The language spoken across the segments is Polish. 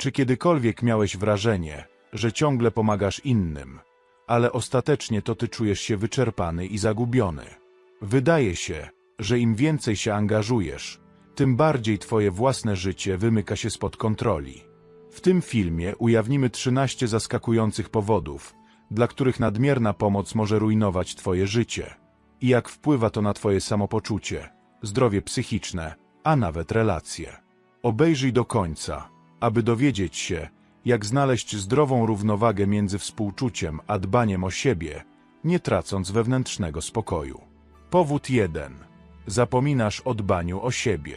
Czy kiedykolwiek miałeś wrażenie, że ciągle pomagasz innym, ale ostatecznie to ty czujesz się wyczerpany i zagubiony? Wydaje się, że im więcej się angażujesz, tym bardziej twoje własne życie wymyka się spod kontroli. W tym filmie ujawnimy 13 zaskakujących powodów, dla których nadmierna pomoc może rujnować twoje życie i jak wpływa to na twoje samopoczucie, zdrowie psychiczne, a nawet relacje. Obejrzyj do końca, aby dowiedzieć się, jak znaleźć zdrową równowagę między współczuciem a dbaniem o siebie, nie tracąc wewnętrznego spokoju. Powód 1. Zapominasz o dbaniu o siebie.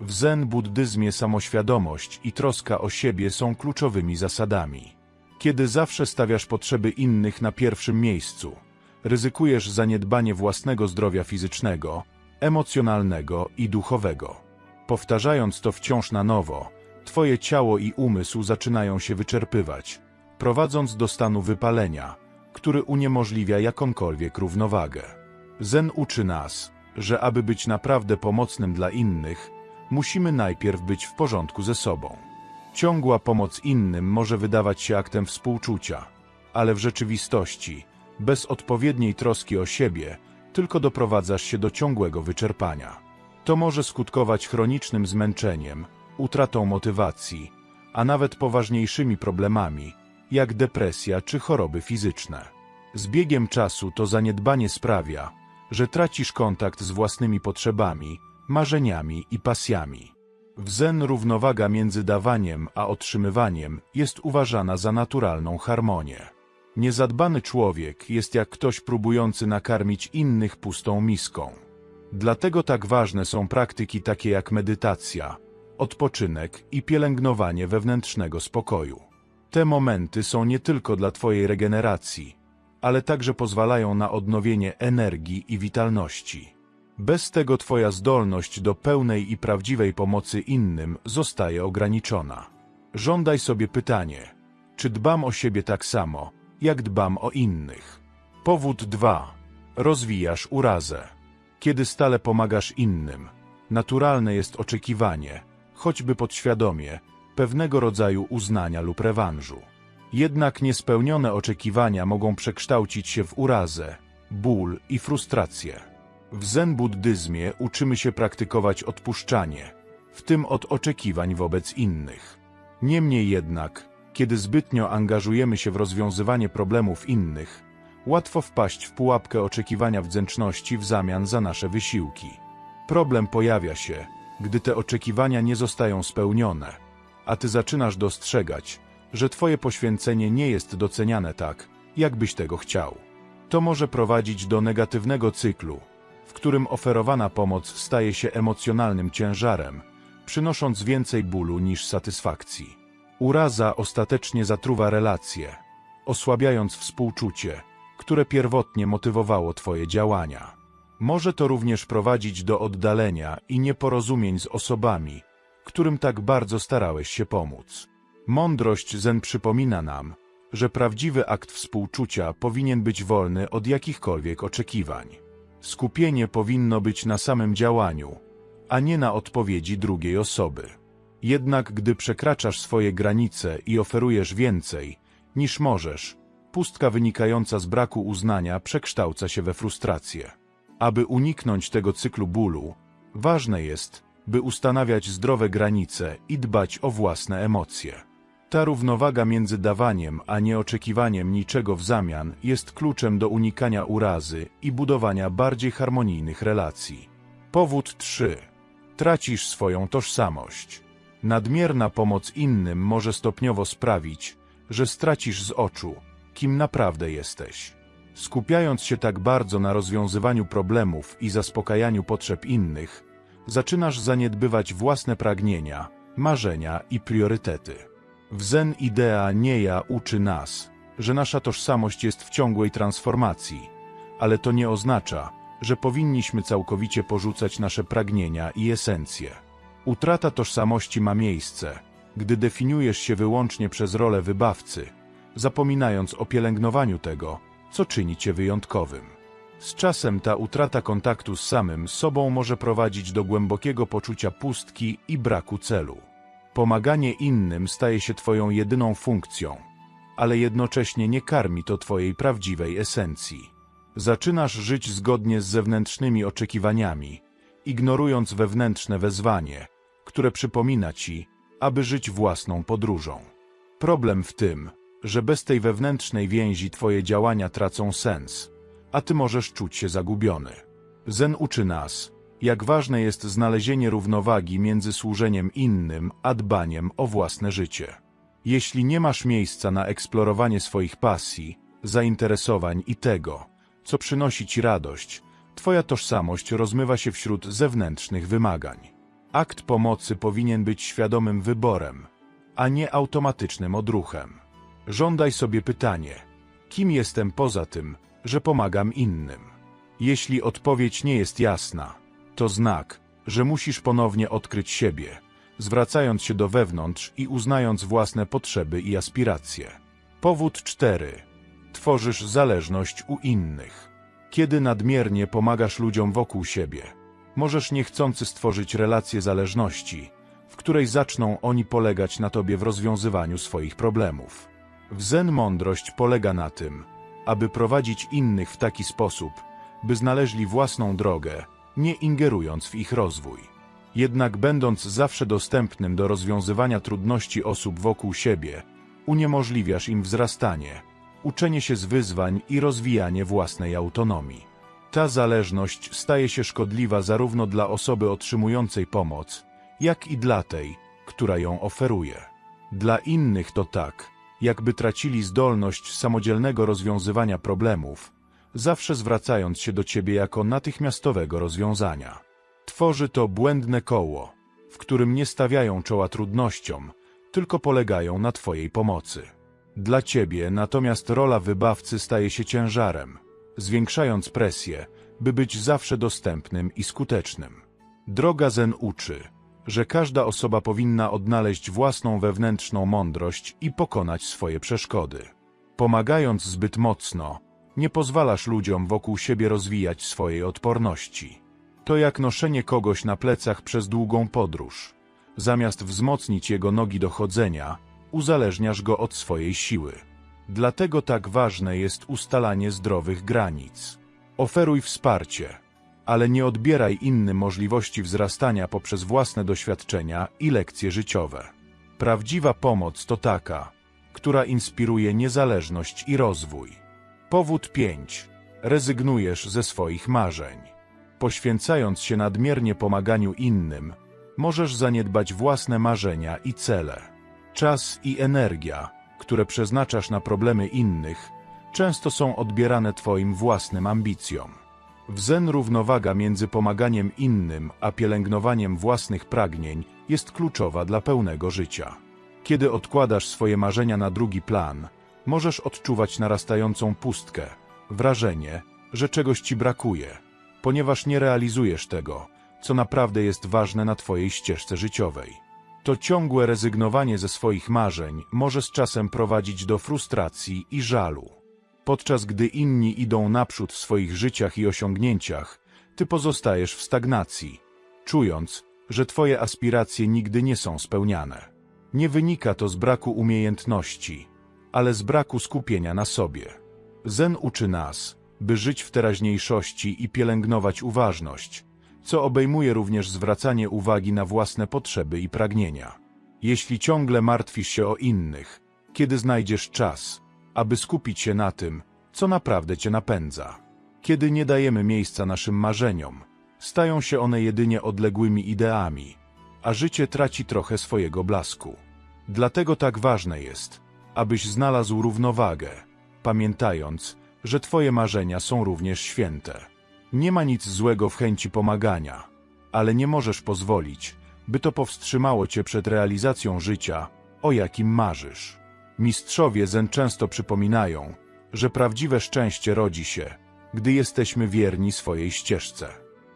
W zen buddyzmie samoświadomość i troska o siebie są kluczowymi zasadami. Kiedy zawsze stawiasz potrzeby innych na pierwszym miejscu, ryzykujesz zaniedbanie własnego zdrowia fizycznego, emocjonalnego i duchowego. Powtarzając to wciąż na nowo, twoje ciało i umysł zaczynają się wyczerpywać, prowadząc do stanu wypalenia, który uniemożliwia jakąkolwiek równowagę. Zen uczy nas, że aby być naprawdę pomocnym dla innych, musimy najpierw być w porządku ze sobą. Ciągła pomoc innym może wydawać się aktem współczucia, ale w rzeczywistości, bez odpowiedniej troski o siebie, tylko doprowadzasz się do ciągłego wyczerpania. To może skutkować chronicznym zmęczeniem, utratą motywacji, a nawet poważniejszymi problemami, jak depresja czy choroby fizyczne. Z biegiem czasu to zaniedbanie sprawia, że tracisz kontakt z własnymi potrzebami, marzeniami i pasjami. W zen równowaga między dawaniem a otrzymywaniem jest uważana za naturalną harmonię. Niezadbany człowiek jest jak ktoś próbujący nakarmić innych pustą miską. Dlatego tak ważne są praktyki takie jak medytacja, odpoczynek i pielęgnowanie wewnętrznego spokoju. Te momenty są nie tylko dla Twojej regeneracji, ale także pozwalają na odnowienie energii i witalności. Bez tego Twoja zdolność do pełnej i prawdziwej pomocy innym zostaje ograniczona. Żądaj sobie pytanie, czy dbam o siebie tak samo, jak dbam o innych? Powód 2. Rozwijasz urazę. Kiedy stale pomagasz innym, naturalne jest oczekiwanie, choćby podświadomie, pewnego rodzaju uznania lub rewanżu. Jednak niespełnione oczekiwania mogą przekształcić się w urazę, ból i frustrację. W zen buddyzmie uczymy się praktykować odpuszczanie, w tym od oczekiwań wobec innych. Niemniej jednak, kiedy zbytnio angażujemy się w rozwiązywanie problemów innych, łatwo wpaść w pułapkę oczekiwania wdzięczności w zamian za nasze wysiłki. Problem pojawia się, gdy te oczekiwania nie zostają spełnione, a ty zaczynasz dostrzegać, że twoje poświęcenie nie jest doceniane tak, jakbyś tego chciał. To może prowadzić do negatywnego cyklu, w którym oferowana pomoc staje się emocjonalnym ciężarem, przynosząc więcej bólu niż satysfakcji. Uraza ostatecznie zatruwa relacje, osłabiając współczucie, które pierwotnie motywowało Twoje działania. Może to również prowadzić do oddalenia i nieporozumień z osobami, którym tak bardzo starałeś się pomóc. Mądrość Zen przypomina nam, że prawdziwy akt współczucia powinien być wolny od jakichkolwiek oczekiwań. Skupienie powinno być na samym działaniu, a nie na odpowiedzi drugiej osoby. Jednak gdy przekraczasz swoje granice i oferujesz więcej, niż możesz, pustka wynikająca z braku uznania przekształca się we frustrację. Aby uniknąć tego cyklu bólu, ważne jest, by ustanawiać zdrowe granice i dbać o własne emocje. Ta równowaga między dawaniem a nieoczekiwaniem niczego w zamian jest kluczem do unikania urazy i budowania bardziej harmonijnych relacji. Powód 3. Tracisz swoją tożsamość. Nadmierna pomoc innym może stopniowo sprawić, że stracisz z oczu, kim naprawdę jesteś. Skupiając się tak bardzo na rozwiązywaniu problemów i zaspokajaniu potrzeb innych, zaczynasz zaniedbywać własne pragnienia, marzenia i priorytety. W Zen idea Nieja uczy nas, że nasza tożsamość jest w ciągłej transformacji, ale to nie oznacza, że powinniśmy całkowicie porzucać nasze pragnienia i esencje. Utrata tożsamości ma miejsce, gdy definiujesz się wyłącznie przez rolę wybawcy, zapominając o pielęgnowaniu tego, co czyni cię wyjątkowym. Z czasem ta utrata kontaktu z samym sobą może prowadzić do głębokiego poczucia pustki i braku celu. Pomaganie innym staje się Twoją jedyną funkcją, ale jednocześnie nie karmi to Twojej prawdziwej esencji. Zaczynasz żyć zgodnie z zewnętrznymi oczekiwaniami, ignorując wewnętrzne wezwanie, które przypomina Ci, aby żyć własną podróżą. Problem w tym, że bez tej wewnętrznej więzi Twoje działania tracą sens, a Ty możesz czuć się zagubiony. Zen uczy nas, jak ważne jest znalezienie równowagi między służeniem innym a dbaniem o własne życie. Jeśli nie masz miejsca na eksplorowanie swoich pasji, zainteresowań i tego, co przynosi ci radość, twoja tożsamość rozmywa się wśród zewnętrznych wymagań. Akt pomocy powinien być świadomym wyborem, a nie automatycznym odruchem. Żądaj sobie pytanie, kim jestem poza tym, że pomagam innym? Jeśli odpowiedź nie jest jasna, to znak, że musisz ponownie odkryć siebie, zwracając się do wewnątrz i uznając własne potrzeby i aspiracje. Powód 4. Tworzysz zależność u innych. Kiedy nadmiernie pomagasz ludziom wokół siebie, możesz niechcący stworzyć relację zależności, w której zaczną oni polegać na tobie w rozwiązywaniu swoich problemów. W zen mądrość polega na tym, aby prowadzić innych w taki sposób, by znaleźli własną drogę, nie ingerując w ich rozwój. Jednak będąc zawsze dostępnym do rozwiązywania trudności osób wokół siebie, uniemożliwiasz im wzrastanie, uczenie się z wyzwań i rozwijanie własnej autonomii. Ta zależność staje się szkodliwa zarówno dla osoby otrzymującej pomoc, jak i dla tej, która ją oferuje. Dla innych to tak, jakby tracili zdolność samodzielnego rozwiązywania problemów, zawsze zwracając się do ciebie jako natychmiastowego rozwiązania. Tworzy to błędne koło, w którym nie stawiają czoła trudnościom, tylko polegają na twojej pomocy. Dla ciebie natomiast rola wybawcy staje się ciężarem, zwiększając presję, by być zawsze dostępnym i skutecznym. Droga Zen uczy, że każda osoba powinna odnaleźć własną wewnętrzną mądrość i pokonać swoje przeszkody. Pomagając zbyt mocno, nie pozwalasz ludziom wokół siebie rozwijać swojej odporności. To jak noszenie kogoś na plecach przez długą podróż. Zamiast wzmocnić jego nogi do chodzenia, uzależniasz go od swojej siły. Dlatego tak ważne jest ustalanie zdrowych granic. Oferuj wsparcie, ale nie odbieraj innym możliwości wzrastania poprzez własne doświadczenia i lekcje życiowe. Prawdziwa pomoc to taka, która inspiruje niezależność i rozwój. Powód 5. Rezygnujesz ze swoich marzeń. Poświęcając się nadmiernie pomaganiu innym, możesz zaniedbać własne marzenia i cele. Czas i energia, które przeznaczasz na problemy innych, często są odbierane Twoim własnym ambicjom. W zen równowaga między pomaganiem innym a pielęgnowaniem własnych pragnień jest kluczowa dla pełnego życia. Kiedy odkładasz swoje marzenia na drugi plan, możesz odczuwać narastającą pustkę, wrażenie, że czegoś ci brakuje, ponieważ nie realizujesz tego, co naprawdę jest ważne na Twojej ścieżce życiowej. To ciągłe rezygnowanie ze swoich marzeń może z czasem prowadzić do frustracji i żalu. Podczas gdy inni idą naprzód w swoich życiach i osiągnięciach, ty pozostajesz w stagnacji, czując, że twoje aspiracje nigdy nie są spełniane. Nie wynika to z braku umiejętności, ale z braku skupienia na sobie. Zen uczy nas, by żyć w teraźniejszości i pielęgnować uważność, co obejmuje również zwracanie uwagi na własne potrzeby i pragnienia. Jeśli ciągle martwisz się o innych, kiedy znajdziesz czas, aby skupić się na tym, co naprawdę cię napędza. Kiedy nie dajemy miejsca naszym marzeniom, stają się one jedynie odległymi ideami, a życie traci trochę swojego blasku. Dlatego tak ważne jest, abyś znalazł równowagę, pamiętając, że twoje marzenia są również święte. Nie ma nic złego w chęci pomagania, ale nie możesz pozwolić, by to powstrzymało cię przed realizacją życia, o jakim marzysz. Mistrzowie Zen często przypominają, że prawdziwe szczęście rodzi się, gdy jesteśmy wierni swojej ścieżce.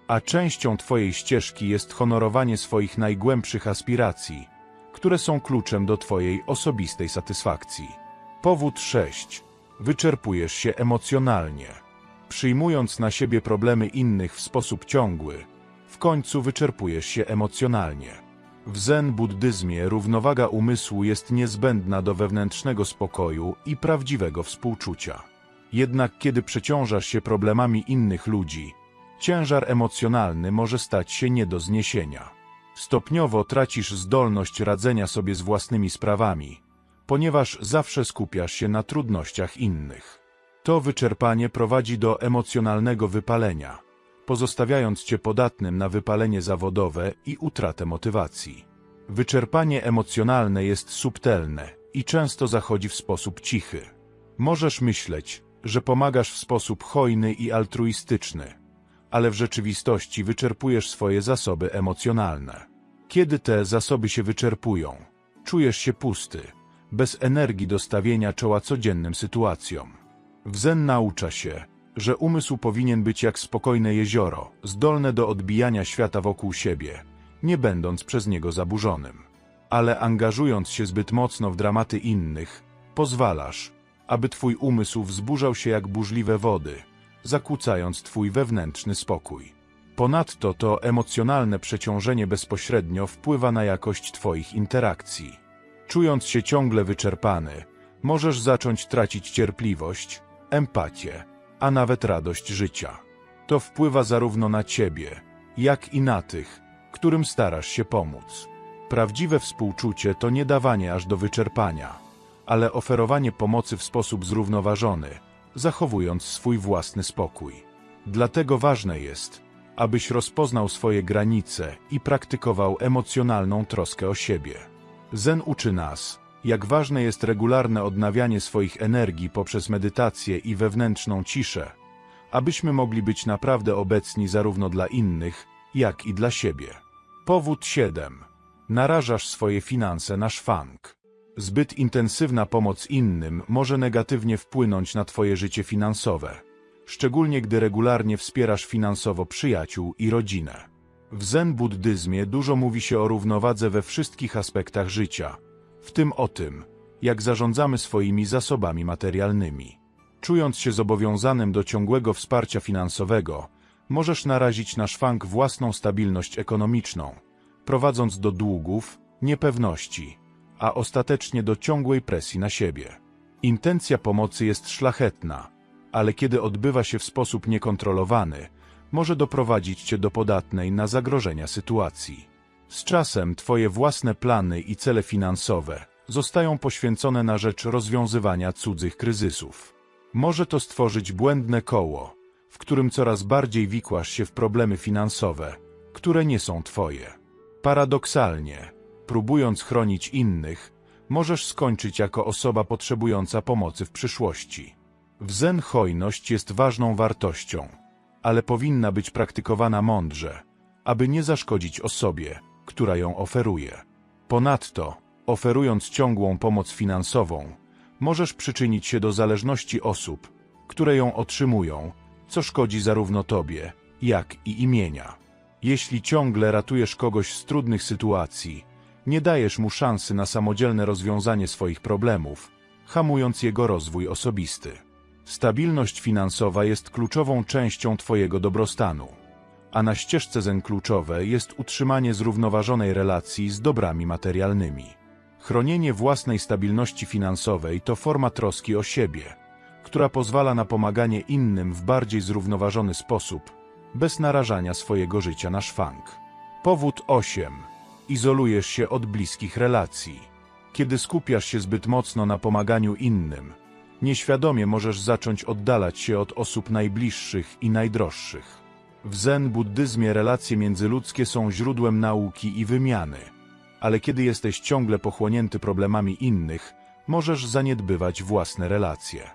A częścią Twojej ścieżki jest honorowanie swoich najgłębszych aspiracji, które są kluczem do Twojej osobistej satysfakcji. Powód 6. Wyczerpujesz się emocjonalnie. Przyjmując na siebie problemy innych w sposób ciągły, w końcu wyczerpujesz się emocjonalnie. W zen buddyzmie równowaga umysłu jest niezbędna do wewnętrznego spokoju i prawdziwego współczucia. Jednak kiedy przeciążasz się problemami innych ludzi, ciężar emocjonalny może stać się nie do zniesienia. Stopniowo tracisz zdolność radzenia sobie z własnymi sprawami, ponieważ zawsze skupiasz się na trudnościach innych. To wyczerpanie prowadzi do emocjonalnego wypalenia, pozostawiając cię podatnym na wypalenie zawodowe i utratę motywacji. Wyczerpanie emocjonalne jest subtelne i często zachodzi w sposób cichy. Możesz myśleć, że pomagasz w sposób hojny i altruistyczny, ale w rzeczywistości wyczerpujesz swoje zasoby emocjonalne. Kiedy te zasoby się wyczerpują, czujesz się pusty, bez energii do stawienia czoła codziennym sytuacjom. W zen naucza się, że umysł powinien być jak spokojne jezioro, zdolne do odbijania świata wokół siebie, nie będąc przez niego zaburzonym. Ale angażując się zbyt mocno w dramaty innych, pozwalasz, aby twój umysł wzburzał się jak burzliwe wody, zakłócając twój wewnętrzny spokój. Ponadto to emocjonalne przeciążenie bezpośrednio wpływa na jakość twoich interakcji. Czując się ciągle wyczerpany, możesz zacząć tracić cierpliwość, empatię, a nawet radość życia. To wpływa zarówno na ciebie, jak i na tych, którym starasz się pomóc. Prawdziwe współczucie to nie dawanie aż do wyczerpania, ale oferowanie pomocy w sposób zrównoważony, zachowując swój własny spokój. Dlatego ważne jest, abyś rozpoznał swoje granice i praktykował emocjonalną troskę o siebie. Zen uczy nas, jak ważne jest regularne odnawianie swoich energii poprzez medytację i wewnętrzną ciszę, abyśmy mogli być naprawdę obecni zarówno dla innych, jak i dla siebie. Powód 7. Narażasz swoje finanse na szwank. Zbyt intensywna pomoc innym może negatywnie wpłynąć na Twoje życie finansowe, szczególnie gdy regularnie wspierasz finansowo przyjaciół i rodzinę. W zen buddyzmie dużo mówi się o równowadze we wszystkich aspektach życia, w tym o tym, jak zarządzamy swoimi zasobami materialnymi. Czując się zobowiązanym do ciągłego wsparcia finansowego, możesz narazić na szwank własną stabilność ekonomiczną, prowadząc do długów, niepewności, a ostatecznie do ciągłej presji na siebie. Intencja pomocy jest szlachetna, ale kiedy odbywa się w sposób niekontrolowany, może doprowadzić cię do podatnej na zagrożenia sytuacji. Z czasem twoje własne plany i cele finansowe zostają poświęcone na rzecz rozwiązywania cudzych kryzysów. Może to stworzyć błędne koło, w którym coraz bardziej wikłasz się w problemy finansowe, które nie są twoje. Paradoksalnie, próbując chronić innych, możesz skończyć jako osoba potrzebująca pomocy w przyszłości. W zen hojność jest ważną wartością, ale powinna być praktykowana mądrze, aby nie zaszkodzić osobie, która ją oferuje. Ponadto, oferując ciągłą pomoc finansową, możesz przyczynić się do zależności osób, które ją otrzymują, co szkodzi zarówno tobie, jak i imienia. Jeśli ciągle ratujesz kogoś z trudnych sytuacji, nie dajesz mu szansy na samodzielne rozwiązanie swoich problemów, hamując jego rozwój osobisty. Stabilność finansowa jest kluczową częścią Twojego dobrostanu, a na ścieżce zen kluczowe jest utrzymanie zrównoważonej relacji z dobrami materialnymi. Chronienie własnej stabilności finansowej to forma troski o siebie, która pozwala na pomaganie innym w bardziej zrównoważony sposób, bez narażania swojego życia na szwank. Powód 8. Izolujesz się od bliskich relacji. Kiedy skupiasz się zbyt mocno na pomaganiu innym, nieświadomie możesz zacząć oddalać się od osób najbliższych i najdroższych. W zen buddyzmie relacje międzyludzkie są źródłem nauki i wymiany, ale kiedy jesteś ciągle pochłonięty problemami innych, możesz zaniedbywać własne relacje.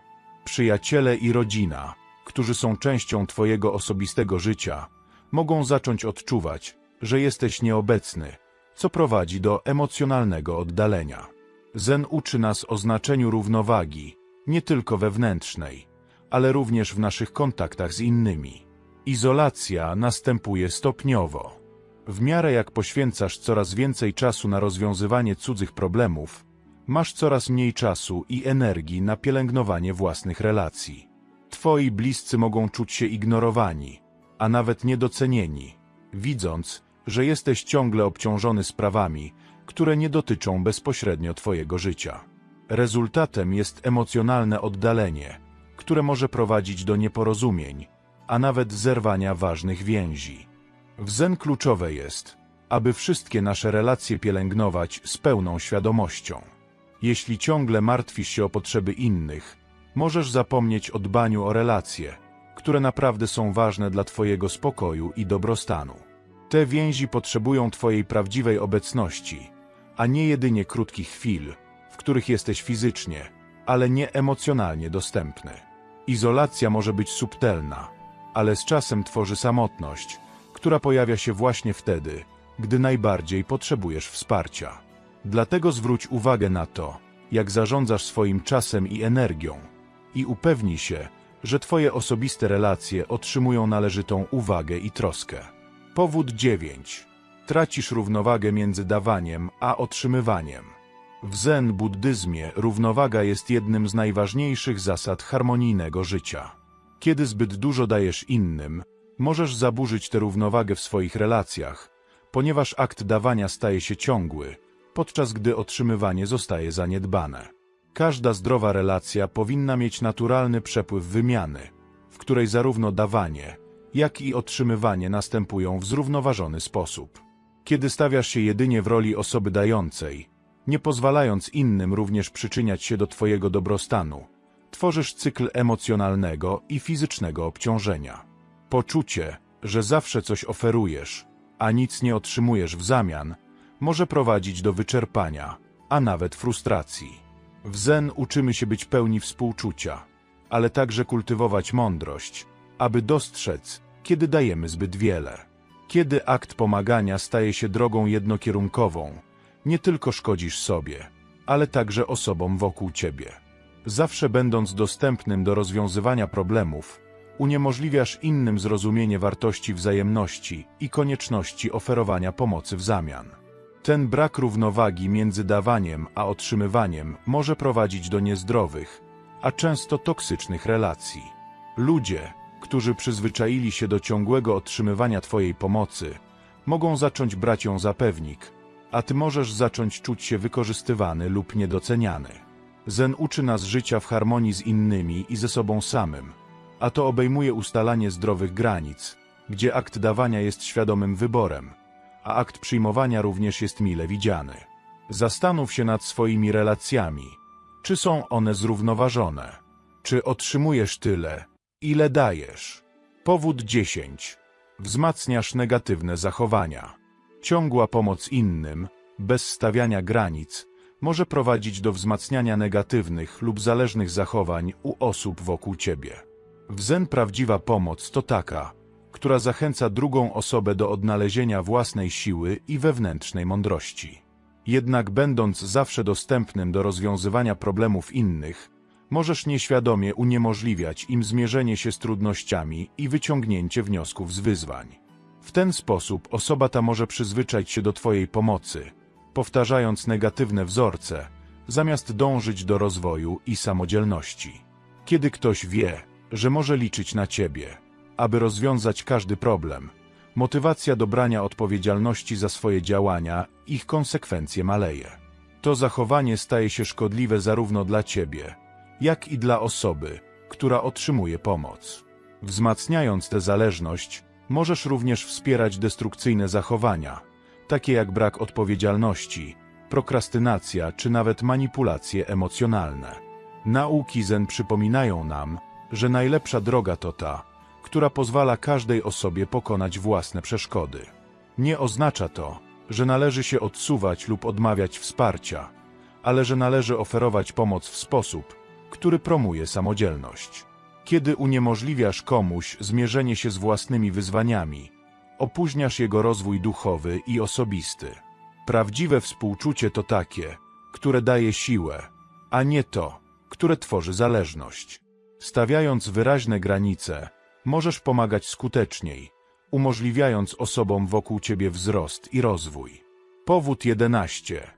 Przyjaciele i rodzina, którzy są częścią Twojego osobistego życia, mogą zacząć odczuwać, że jesteś nieobecny, co prowadzi do emocjonalnego oddalenia. Zen uczy nas o znaczeniu równowagi, nie tylko wewnętrznej, ale również w naszych kontaktach z innymi. Izolacja następuje stopniowo. W miarę jak poświęcasz coraz więcej czasu na rozwiązywanie cudzych problemów, masz coraz mniej czasu i energii na pielęgnowanie własnych relacji. Twoi bliscy mogą czuć się ignorowani, a nawet niedocenieni, widząc, że jesteś ciągle obciążony sprawami, które nie dotyczą bezpośrednio Twojego życia. Rezultatem jest emocjonalne oddalenie, które może prowadzić do nieporozumień, a nawet zerwania ważnych więzi. W zen kluczowe jest, aby wszystkie nasze relacje pielęgnować z pełną świadomością. Jeśli ciągle martwisz się o potrzeby innych, możesz zapomnieć o dbaniu o relacje, które naprawdę są ważne dla Twojego spokoju i dobrostanu. Te więzi potrzebują Twojej prawdziwej obecności, a nie jedynie krótkich chwil, w których jesteś fizycznie, ale nie emocjonalnie dostępny. Izolacja może być subtelna, ale z czasem tworzy samotność, która pojawia się właśnie wtedy, gdy najbardziej potrzebujesz wsparcia. Dlatego zwróć uwagę na to, jak zarządzasz swoim czasem i energią i upewnij się, że Twoje osobiste relacje otrzymują należytą uwagę i troskę. Powód 9. Tracisz równowagę między dawaniem a otrzymywaniem. W zen buddyzmie równowaga jest jednym z najważniejszych zasad harmonijnego życia. Kiedy zbyt dużo dajesz innym, możesz zaburzyć tę równowagę w swoich relacjach, ponieważ akt dawania staje się ciągły, podczas gdy otrzymywanie zostaje zaniedbane. Każda zdrowa relacja powinna mieć naturalny przepływ wymiany, w której zarówno dawanie, jak i otrzymywanie następują w zrównoważony sposób. Kiedy stawiasz się jedynie w roli osoby dającej, nie pozwalając innym również przyczyniać się do Twojego dobrostanu, tworzysz cykl emocjonalnego i fizycznego obciążenia. Poczucie, że zawsze coś oferujesz, a nic nie otrzymujesz w zamian, może prowadzić do wyczerpania, a nawet frustracji. W zen uczymy się być pełni współczucia, ale także kultywować mądrość, aby dostrzec, kiedy dajemy zbyt wiele. Kiedy akt pomagania staje się drogą jednokierunkową, nie tylko szkodzisz sobie, ale także osobom wokół ciebie. Zawsze będąc dostępnym do rozwiązywania problemów, uniemożliwiasz innym zrozumienie wartości wzajemności i konieczności oferowania pomocy w zamian. Ten brak równowagi między dawaniem a otrzymywaniem może prowadzić do niezdrowych, a często toksycznych relacji. Ludzie, którzy przyzwyczaili się do ciągłego otrzymywania Twojej pomocy, mogą zacząć brać ją za pewnik, a Ty możesz zacząć czuć się wykorzystywany lub niedoceniany. Zen uczy nas życia w harmonii z innymi i ze sobą samym, a to obejmuje ustalanie zdrowych granic, gdzie akt dawania jest świadomym wyborem, a akt przyjmowania również jest mile widziany. Zastanów się nad swoimi relacjami. Czy są one zrównoważone? Czy otrzymujesz tyle, ile dajesz? Powód 10. Wzmacniasz negatywne zachowania. Ciągła pomoc innym, bez stawiania granic, może prowadzić do wzmacniania negatywnych lub zależnych zachowań u osób wokół ciebie. W zen prawdziwa pomoc to taka, która zachęca drugą osobę do odnalezienia własnej siły i wewnętrznej mądrości. Jednak będąc zawsze dostępnym do rozwiązywania problemów innych, możesz nieświadomie uniemożliwiać im zmierzenie się z trudnościami i wyciągnięcie wniosków z wyzwań. W ten sposób osoba ta może przyzwyczaić się do Twojej pomocy, powtarzając negatywne wzorce, zamiast dążyć do rozwoju i samodzielności. Kiedy ktoś wie, że może liczyć na Ciebie, aby rozwiązać każdy problem, motywacja do brania odpowiedzialności za swoje działania, ich konsekwencje maleje. To zachowanie staje się szkodliwe zarówno dla Ciebie, jak i dla osoby, która otrzymuje pomoc. Wzmacniając tę zależność, możesz również wspierać destrukcyjne zachowania, takie jak brak odpowiedzialności, prokrastynacja czy nawet manipulacje emocjonalne. Nauki Zen przypominają nam, że najlepsza droga to ta, która pozwala każdej osobie pokonać własne przeszkody. Nie oznacza to, że należy się odsuwać lub odmawiać wsparcia, ale że należy oferować pomoc w sposób, który promuje samodzielność. Kiedy uniemożliwiasz komuś zmierzenie się z własnymi wyzwaniami, opóźniasz jego rozwój duchowy i osobisty. Prawdziwe współczucie to takie, które daje siłę, a nie to, które tworzy zależność. Stawiając wyraźne granice, możesz pomagać skuteczniej, umożliwiając osobom wokół ciebie wzrost i rozwój. Powód 11.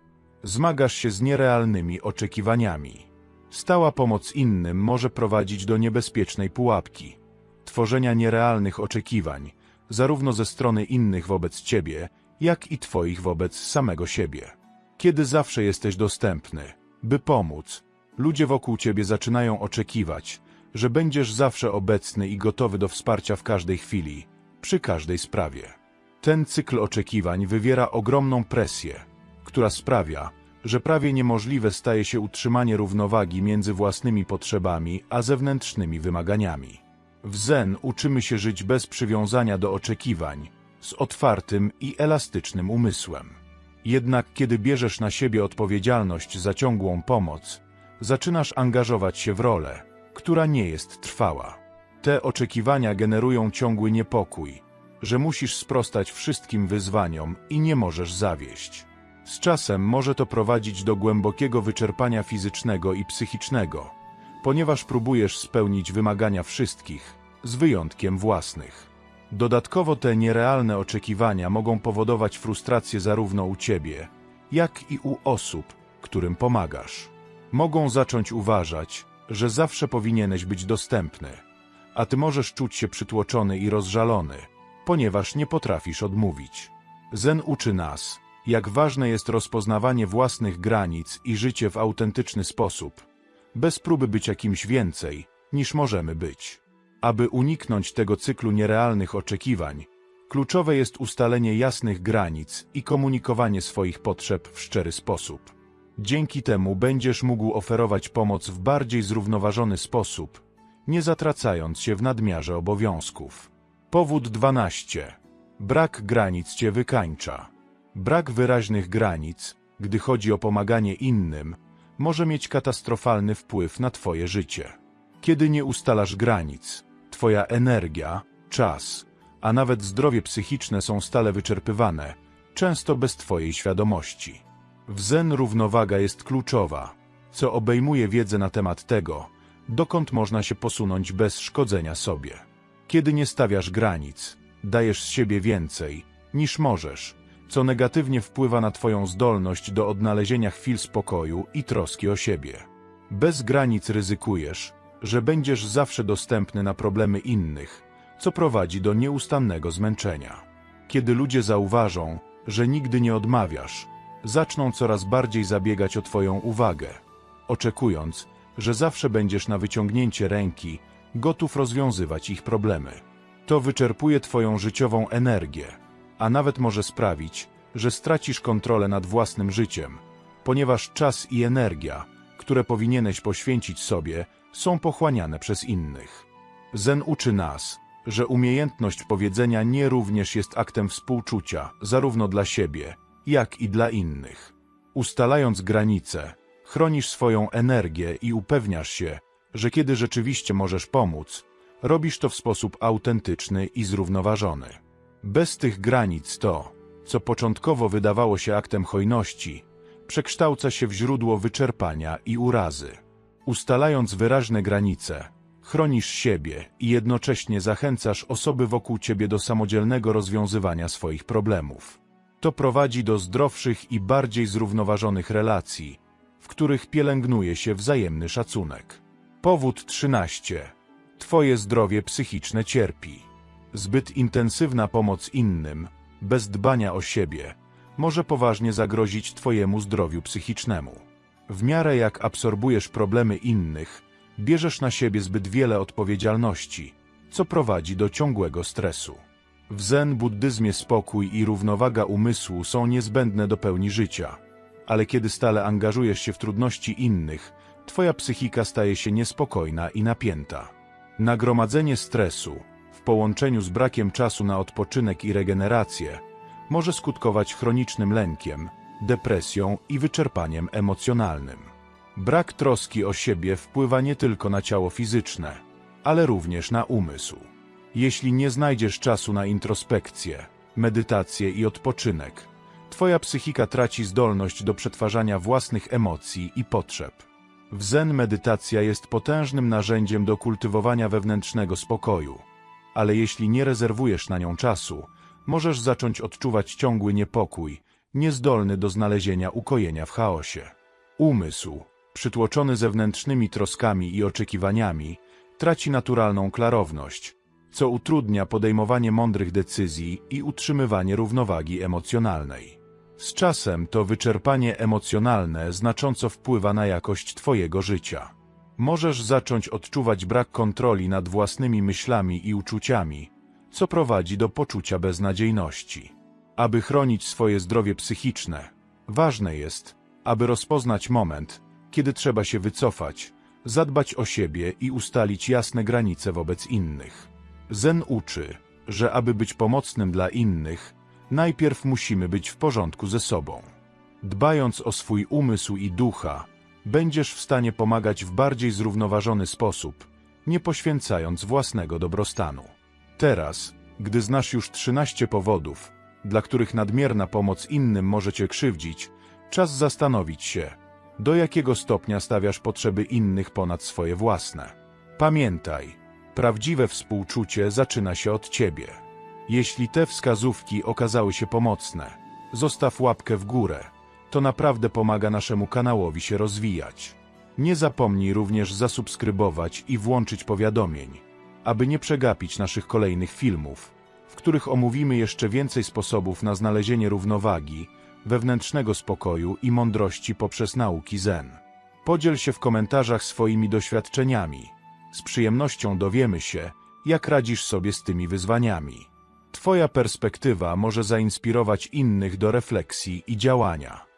Zmagasz się z nierealnymi oczekiwaniami. Stała pomoc innym może prowadzić do niebezpiecznej pułapki, tworzenia nierealnych oczekiwań, zarówno ze strony innych wobec ciebie, jak i twoich wobec samego siebie. Kiedy zawsze jesteś dostępny, by pomóc, ludzie wokół ciebie zaczynają oczekiwać, że będziesz zawsze obecny i gotowy do wsparcia w każdej chwili, przy każdej sprawie. Ten cykl oczekiwań wywiera ogromną presję, która sprawia, że prawie niemożliwe staje się utrzymanie równowagi między własnymi potrzebami a zewnętrznymi wymaganiami. W Zen uczymy się żyć bez przywiązania do oczekiwań, z otwartym i elastycznym umysłem. Jednak kiedy bierzesz na siebie odpowiedzialność za ciągłą pomoc, zaczynasz angażować się w rolę, która nie jest trwała. Te oczekiwania generują ciągły niepokój, że musisz sprostać wszystkim wyzwaniom i nie możesz zawieść. Z czasem może to prowadzić do głębokiego wyczerpania fizycznego i psychicznego, ponieważ próbujesz spełnić wymagania wszystkich, z wyjątkiem własnych. Dodatkowo te nierealne oczekiwania mogą powodować frustrację zarówno u ciebie, jak i u osób, którym pomagasz. Mogą zacząć uważać, że zawsze powinieneś być dostępny, a ty możesz czuć się przytłoczony i rozżalony, ponieważ nie potrafisz odmówić. Zen uczy nas, jak ważne jest rozpoznawanie własnych granic i życie w autentyczny sposób, bez próby być kimś więcej, niż możemy być. Aby uniknąć tego cyklu nierealnych oczekiwań, kluczowe jest ustalenie jasnych granic i komunikowanie swoich potrzeb w szczery sposób. Dzięki temu będziesz mógł oferować pomoc w bardziej zrównoważony sposób, nie zatracając się w nadmiarze obowiązków. Powód 12. Brak granic cię wykańcza. Brak wyraźnych granic, gdy chodzi o pomaganie innym, może mieć katastrofalny wpływ na twoje życie. Kiedy nie ustalasz granic, twoja energia, czas, a nawet zdrowie psychiczne są stale wyczerpywane, często bez twojej świadomości. W Zen równowaga jest kluczowa, co obejmuje wiedzę na temat tego, dokąd można się posunąć bez szkodzenia sobie. Kiedy nie stawiasz granic, dajesz z siebie więcej, niż możesz, co negatywnie wpływa na Twoją zdolność do odnalezienia chwil spokoju i troski o siebie. Bez granic ryzykujesz, że będziesz zawsze dostępny na problemy innych, co prowadzi do nieustannego zmęczenia. Kiedy ludzie zauważą, że nigdy nie odmawiasz, zaczną coraz bardziej zabiegać o Twoją uwagę, oczekując, że zawsze będziesz na wyciągnięcie ręki, gotów rozwiązywać ich problemy. To wyczerpuje Twoją życiową energię, a nawet może sprawić, że stracisz kontrolę nad własnym życiem, ponieważ czas i energia, które powinieneś poświęcić sobie, są pochłaniane przez innych. Zen uczy nas, że umiejętność powiedzenia nie również jest aktem współczucia, zarówno dla siebie, jak i dla innych. Ustalając granice, chronisz swoją energię i upewniasz się, że kiedy rzeczywiście możesz pomóc, robisz to w sposób autentyczny i zrównoważony. Bez tych granic to, co początkowo wydawało się aktem hojności, przekształca się w źródło wyczerpania i urazy. Ustalając wyraźne granice, chronisz siebie i jednocześnie zachęcasz osoby wokół ciebie do samodzielnego rozwiązywania swoich problemów. To prowadzi do zdrowszych i bardziej zrównoważonych relacji, w których pielęgnuje się wzajemny szacunek. Powód 13. Twoje zdrowie psychiczne cierpi. Zbyt intensywna pomoc innym, bez dbania o siebie, może poważnie zagrozić Twojemu zdrowiu psychicznemu. W miarę jak absorbujesz problemy innych, bierzesz na siebie zbyt wiele odpowiedzialności, co prowadzi do ciągłego stresu. W zen buddyzmie spokój i równowaga umysłu są niezbędne do pełni życia, ale kiedy stale angażujesz się w trudności innych, twoja psychika staje się niespokojna i napięta. Nagromadzenie stresu, połączeniu z brakiem czasu na odpoczynek i regenerację, może skutkować chronicznym lękiem, depresją i wyczerpaniem emocjonalnym. Brak troski o siebie wpływa nie tylko na ciało fizyczne, ale również na umysł. Jeśli nie znajdziesz czasu na introspekcję, medytację i odpoczynek, twoja psychika traci zdolność do przetwarzania własnych emocji i potrzeb. W zen medytacja jest potężnym narzędziem do kultywowania wewnętrznego spokoju, ale jeśli nie rezerwujesz na nią czasu, możesz zacząć odczuwać ciągły niepokój, niezdolny do znalezienia ukojenia w chaosie. Umysł, przytłoczony zewnętrznymi troskami i oczekiwaniami, traci naturalną klarowność, co utrudnia podejmowanie mądrych decyzji i utrzymywanie równowagi emocjonalnej. Z czasem to wyczerpanie emocjonalne znacząco wpływa na jakość Twojego życia. Możesz zacząć odczuwać brak kontroli nad własnymi myślami i uczuciami, co prowadzi do poczucia beznadziejności. Aby chronić swoje zdrowie psychiczne, ważne jest, aby rozpoznać moment, kiedy trzeba się wycofać, zadbać o siebie i ustalić jasne granice wobec innych. Zen uczy, że aby być pomocnym dla innych, najpierw musimy być w porządku ze sobą. Dbając o swój umysł i ducha, będziesz w stanie pomagać w bardziej zrównoważony sposób, nie poświęcając własnego dobrostanu. Teraz, gdy znasz już 13 powodów, dla których nadmierna pomoc innym może cię krzywdzić, czas zastanowić się, do jakiego stopnia stawiasz potrzeby innych ponad swoje własne. Pamiętaj, prawdziwe współczucie zaczyna się od ciebie. Jeśli te wskazówki okazały się pomocne, zostaw łapkę w górę. To naprawdę pomaga naszemu kanałowi się rozwijać. Nie zapomnij również zasubskrybować i włączyć powiadomień, aby nie przegapić naszych kolejnych filmów, w których omówimy jeszcze więcej sposobów na znalezienie równowagi, wewnętrznego spokoju i mądrości poprzez nauki Zen. Podziel się w komentarzach swoimi doświadczeniami. Z przyjemnością dowiemy się, jak radzisz sobie z tymi wyzwaniami. Twoja perspektywa może zainspirować innych do refleksji i działania.